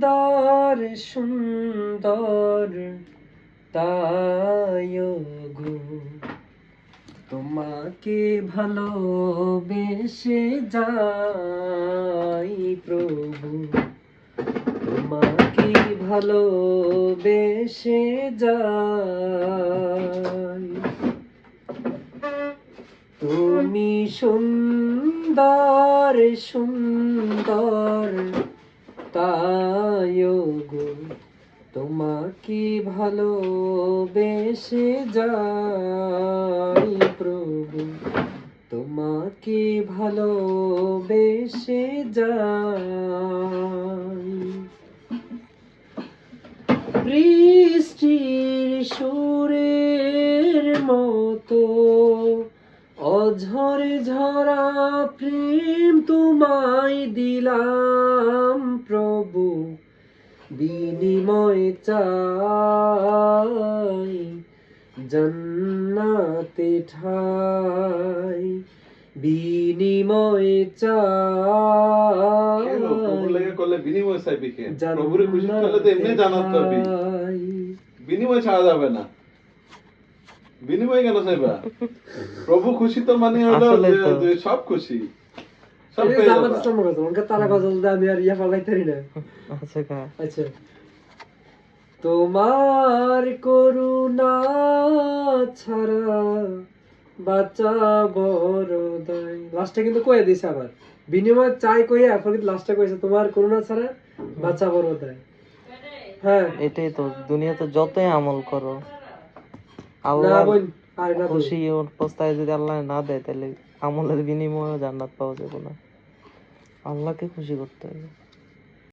সুন্দর সুন্দর তাই গো। তোমাকে ভালোবেসে যাই প্রভু। তোমাকে ভালোবেসে যাই। তুমি সুন্দর সুন্দর তাই গো তোমাকে ভালোবেসে যাই প্রভু। তোমাকে ভালোবেসে যাই। বৃষ্টির সুরের মতো অঝরে ঝরা প্রেম তোমায় দিলাম প্রভু বিনিময় চাই জন্নাতে ঠাই বিনিময় চাই বিনিময় চাইবি কেন? প্রভুরে খুশি করলে তো এমনি জানাত পাবি চাই। বিনিময় ছাড়া যাবে না বিনিময় কেন চাইবা প্রভু খুশি তো মানে হলো সব খুশি। সব তারা গজল আমি আর ইয়া না। আচ্ছা আচ্ছা। তোমার করুণা ছাড়া বাচ্চা বড় লাস্টে কিন্তু কয়ে দিছে আবার। বিনিময় চাই কইয়া এরপর কিন্তু লাস্টে কইছে তোমার করুণা ছাড়া বাচ্চা বড় দায় হ্যাঁ। এটাই তো দুনিয়াতে যতই আমল করো। আল্লাহ খুশি অবস্থায় যদি আল্লাহ না দেয় তাহলে আমলের বিনিময়ে জান্নাত পাওয়া যাবে না। আল্লাহকে খুশি করতে হবে।